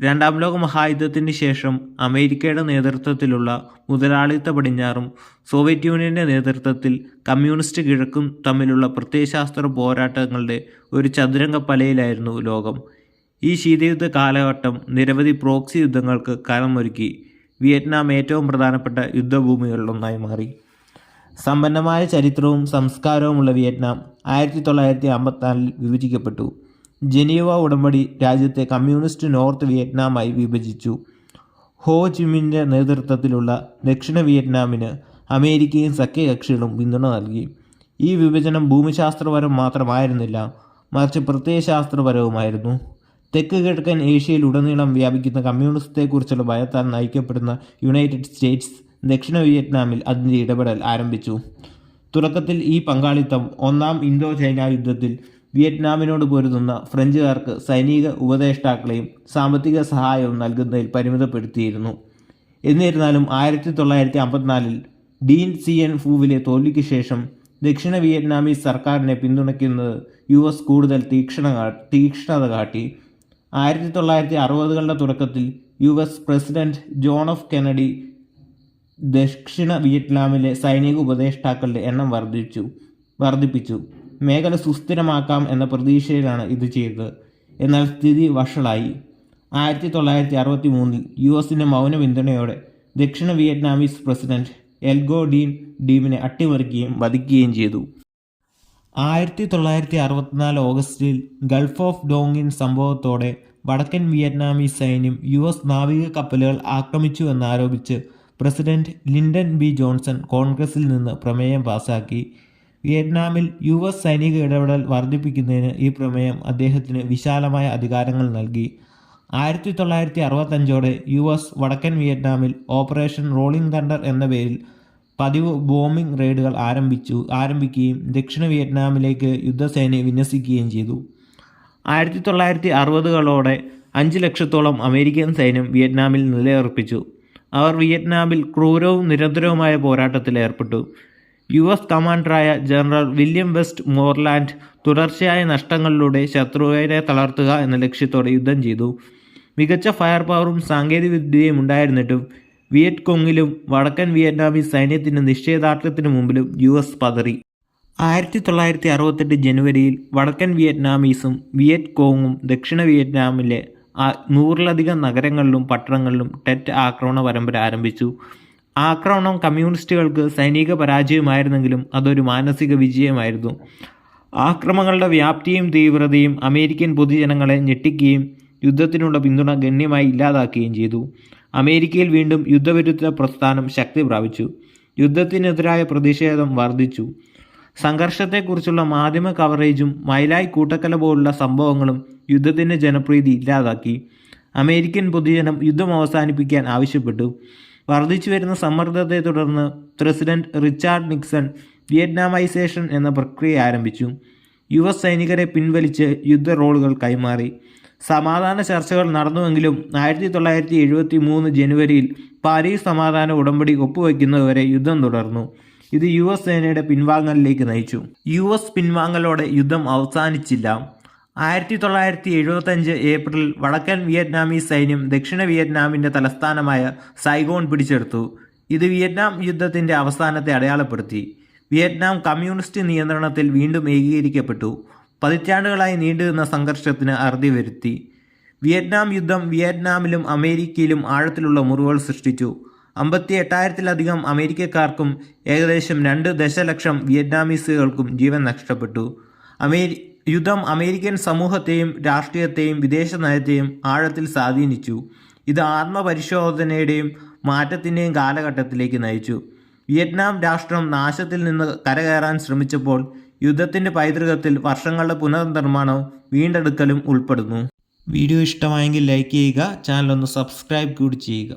രണ്ടാം ലോക മഹായുദ്ധത്തിന് ശേഷം അമേരിക്കയുടെ നേതൃത്വത്തിലുള്ള മുതലാളിത്ത പടിഞ്ഞാറും സോവിയറ്റ് യൂണിയന്റെ നേതൃത്വത്തിൽ കമ്മ്യൂണിസ്റ്റ് കിഴക്കും തമ്മിലുള്ള പ്രത്യയശാസ്ത്ര പോരാട്ടങ്ങളുടെ ഒരു ചതുരംഗ പലയിലായിരുന്നു ലോകം. ഈ ശീതയുദ്ധ കാലഘട്ടം നിരവധി പ്രോക്സി യുദ്ധങ്ങൾക്ക് കാലമൊരുക്കി വിയറ്റ്നാം ഏറ്റവും പ്രധാനപ്പെട്ട യുദ്ധഭൂമികളിലൊന്നായി മാറി. സമ്പന്നമായ ചരിത്രവും സംസ്കാരവുമുള്ള വിയറ്റ്നാം ആയിരത്തി തൊള്ളായിരത്തി അമ്പത്തിനാലിൽ വിഭജിക്കപ്പെട്ടു. ജനീവ ഉടമ്പടി രാജ്യത്തെ കമ്മ്യൂണിസ്റ്റ് നോർത്ത് വിയറ്റ്നാമായി വിഭജിച്ചു. ഹോ ചിമിന്റെ നേതൃത്വത്തിലുള്ള ദക്ഷിണ വിയറ്റ്നാമിന് അമേരിക്കയും സഖ്യകക്ഷികളും പിന്തുണ നൽകി. ഈ വിഭജനം ഭൂമിശാസ്ത്രപരം മാത്രമായിരുന്നില്ല മറിച്ച് പ്രത്യയശാസ്ത്രപരവുമായിരുന്നു. തെക്ക് കിഴക്കൻ ഏഷ്യയിൽ ഉടനീളം വ്യാപിക്കുന്ന കമ്മ്യൂണിസത്തെക്കുറിച്ചുള്ള ഭയത്താൽ നയിക്കപ്പെടുന്ന യുണൈറ്റഡ് സ്റ്റേറ്റ്സ് ദക്ഷിണ വിയറ്റ്നാമിൽ അതിന്റെ ഇടപെടൽ ആരംഭിച്ചു. തുടക്കത്തിൽ ഈ പങ്കാളിത്തം ഒന്നാം ഇന്തോ ചൈന യുദ്ധത്തിൽ വിയറ്റ്നാമിനോട് പൊരുതുന്ന ഫ്രഞ്ചുകാർക്ക് സൈനിക ഉപദേഷ്ടാക്കളെയും സാമ്പത്തിക സഹായവും നൽകുന്നതിൽ പരിമിതപ്പെടുത്തിയിരുന്നു. എന്നിരുന്നാലും ആയിരത്തി തൊള്ളായിരത്തി അമ്പത്തിനാലിൽ ഡീൻ സി എൻ ഫൂവിലെ തോൽവിക്ക് ശേഷം ദക്ഷിണ വിയറ്റ്നാമീസ് സർക്കാരിനെ പിന്തുണയ്ക്കുന്നത് യു എസ് കൂടുതൽ തീക്ഷണ തീക്ഷ്ണത കാട്ടി. ആയിരത്തി തൊള്ളായിരത്തി അറുപതുകളുടെ തുടക്കത്തിൽ U S president John F Kennedy ദക്ഷിണ വിയറ്റ്നാമിലെ സൈനിക ഉപദേഷ്ടാക്കളുടെ എണ്ണം വർദ്ധിച്ചു വർദ്ധിപ്പിച്ചു. മേഖല സുസ്ഥിരമാക്കാം എന്ന പ്രതീക്ഷയിലാണ് ഇത് ചെയ്തത്. എന്നാൽ സ്ഥിതി വഷളായി. ആയിരത്തി തൊള്ളായിരത്തി അറുപത്തി മൂന്നിൽ യു എസിന്റെ മൗന പിന്തുണയോടെ ദക്ഷിണ വിയറ്റ്നാമീസ് പ്രസിഡന്റ് എൽഗോ ഡീൻ ഡീമിനെ അട്ടിമറിക്കുകയും വധിക്കുകയും ചെയ്തു. ആയിരത്തി തൊള്ളായിരത്തി അറുപത്തിനാല് ഓഗസ്റ്റിൽ ഗൾഫ് ഓഫ് ഡോങ്ങിൻ സംഭവത്തോടെ വടക്കൻ വിയറ്റ്നാമീസ് സൈന്യം യു എസ് നാവിക കപ്പലുകൾ ആക്രമിച്ചു എന്നാരോപിച്ച് പ്രസിഡന്റ് ലിൻഡൻ ബി ജോൺസൺ കോൺഗ്രസിൽ നിന്ന് പ്രമേയം പാസാക്കി. വിയറ്റ്നാമിൽ യു എസ് സൈനിക ഇടപെടൽ വർദ്ധിപ്പിക്കുന്നതിന് ഈ പ്രമേയം അദ്ദേഹത്തിന് വിശാലമായ അധികാരങ്ങൾ നൽകി. ആയിരത്തി തൊള്ളായിരത്തി അറുപത്തഞ്ചോടെ യു എസ് വടക്കൻ വിയറ്റ്നാമിൽ ഓപ്പറേഷൻ റോളിംഗ് തണ്ടർ എന്ന പേരിൽ പതിവ് ബോംബിംഗ് റെയ്ഡുകൾ ആരംഭിച്ചു ആരംഭിക്കുകയും ദക്ഷിണ വിയറ്റ്നാമിലേക്ക് യുദ്ധസേനയെ വിന്യസിക്കുകയും ചെയ്തു. ആയിരത്തി തൊള്ളായിരത്തി അറുപതുകളോടെ അഞ്ച് ലക്ഷത്തോളം അമേരിക്കൻ സൈന്യം വിയറ്റ്നാമിൽ നിലയുറപ്പിച്ചു. അവർ വിയറ്റ്നാമിൽ ക്രൂരവും നിരന്തരവുമായ പോരാട്ടത്തിൽ ഏർപ്പെട്ടു. യു എസ് കമാൻഡറായ ജനറൽ വില്യം വെസ്റ്റ് മോർലാൻഡ് തുടർച്ചയായ നഷ്ടങ്ങളിലൂടെ ശത്രുവിനെ തളർത്തുക എന്ന ലക്ഷ്യത്തോടെ യുദ്ധം ചെയ്തു. മികച്ച ഫയർ പവറും സാങ്കേതികവിദ്യയും ഉണ്ടായിരുന്നിട്ടും വിയറ്റ് കൊങ്ങിലും വടക്കൻ വിയറ്റ്നാമീസ് സൈന്യത്തിന്റെ നിശ്ചയദാർഢ്യത്തിനു മുമ്പിലും യു എസ് പതറി. ആയിരത്തി തൊള്ളായിരത്തി അറുപത്തെട്ട് ജനുവരിയിൽ വടക്കൻ വിയറ്റ്നാമീസും വിയറ്റ് കോങ്ങും ദക്ഷിണ വിയറ്റ്നാമിലെ നൂറിലധികം നഗരങ്ങളിലും പട്ടണങ്ങളിലും ടെറ്റ് ആക്രമണ പരമ്പര ആരംഭിച്ചു. ആക്രമണം കമ്മ്യൂണിസ്റ്റുകൾക്ക് സൈനിക പരാജയമായിരുന്നെങ്കിലും അതൊരു മാനസിക വിജയമായിരുന്നു. ആക്രമണങ്ങളുടെ വ്യാപ്തിയും തീവ്രതയും അമേരിക്കൻ പൊതുജനങ്ങളെ ഞെട്ടിക്കുകയും യുദ്ധത്തിനുള്ള പിന്തുണ ഗണ്യമായി ഇല്ലാതാക്കുകയും ചെയ്തു. അമേരിക്കയിൽ വീണ്ടും യുദ്ധവിരുദ്ധ പ്രസ്ഥാനം ശക്തി പ്രാപിച്ചു. യുദ്ധത്തിനെതിരായ പ്രതിഷേധം വർദ്ധിച്ചു. സംഘർഷത്തെക്കുറിച്ചുള്ള മാധ്യമ കവറേജും മൈലായി കൂട്ടക്കല പോലുള്ള സംഭവങ്ങളും യുദ്ധത്തിന്റെ ജനപ്രീതി ഇല്ലാതാക്കി. അമേരിക്കൻ പൊതുജനം യുദ്ധം അവസാനിപ്പിക്കാൻ ആവശ്യപ്പെട്ടു. വർദ്ധിച്ചു വരുന്ന സമ്മർദ്ദത്തെ തുടർന്ന് പ്രസിഡന്റ് റിച്ചാർഡ് നിക്സൺ വിയറ്റ്നാമൈസേഷൻ എന്ന പ്രക്രിയ ആരംഭിച്ചു. യു എസ് സൈനികരെ പിൻവലിച്ച് യുദ്ധ റോളുകൾ കൈമാറി. സമാധാന ചർച്ചകൾ നടന്നുവെങ്കിലും ആയിരത്തി തൊള്ളായിരത്തി എഴുപത്തി മൂന്ന് ജനുവരിയിൽ പാരീസ് സമാധാന ഉടമ്പടി ഒപ്പുവയ്ക്കുന്നതുവരെ യുദ്ധം തുടർന്നു. ഇത് യു എസ് സേനയുടെ പിൻവാങ്ങലിലേക്ക് നയിച്ചു. യു എസ് പിൻവാങ്ങലോടെ യുദ്ധം അവസാനിച്ചില്ല. ആയിരത്തി തൊള്ളായിരത്തി എഴുപത്തഞ്ച് ഏപ്രിൽ വടക്കൻ വിയറ്റ്നാമീസ് സൈന്യം ദക്ഷിണ വിയറ്റ്നാമിന്റെ തലസ്ഥാനമായ സൈഗോൺ പിടിച്ചെടുത്തു. ഇത് വിയറ്റ്നാം യുദ്ധത്തിന്റെ അവസാനത്തെ അടയാളപ്പെടുത്തി. വിയറ്റ്നാം കമ്മ്യൂണിസ്റ്റ് നിയന്ത്രണത്തിൽ വീണ്ടും ഏകീകരിക്കപ്പെട്ടു. പതിറ്റാണ്ടുകളായി നീണ്ടുനിന്ന സംഘർഷത്തിന് അറുതി വരുത്തി. വിയറ്റ്നാം യുദ്ധം വിയറ്റ്നാമിലും അമേരിക്കയിലും ആഴത്തിലുള്ള മുറിവുകൾ സൃഷ്ടിച്ചു. അമ്പത്തി എട്ടായിരത്തിലധികം അമേരിക്കക്കാർക്കും ഏകദേശം രണ്ട് ദശലക്ഷം വിയറ്റ്നാമീസുകൾക്കും ജീവൻ നഷ്ടപ്പെട്ടു. അമേരി യുദ്ധം അമേരിക്കൻ സമൂഹത്തെയും രാഷ്ട്രീയത്തെയും വിദേശ നയത്തെയും ആഴത്തിൽ സ്വാധീനിച്ചു. ഇത് ആത്മപരിശോധനയുടെയും മാറ്റത്തിന്റെയും കാലഘട്ടത്തിലേക്ക് നയിച്ചു. വിയറ്റ്നാം രാഷ്ട്രം നാശത്തിൽ നിന്ന് കരകയറാൻ ശ്രമിച്ചപ്പോൾ യുദ്ധത്തിന്റെ പൈതൃകത്തിൽ വർഷങ്ങളുടെ പുനർനിർമ്മാണവും വീണ്ടെടുക്കലും ഉൾപ്പെടുന്നു. വീഡിയോ ഇഷ്ടമായെങ്കിൽ ലൈക്ക് ചെയ്യുക ചാനൽ ഒന്ന് സബ്സ്ക്രൈബ് കൂടി ചെയ്യുക.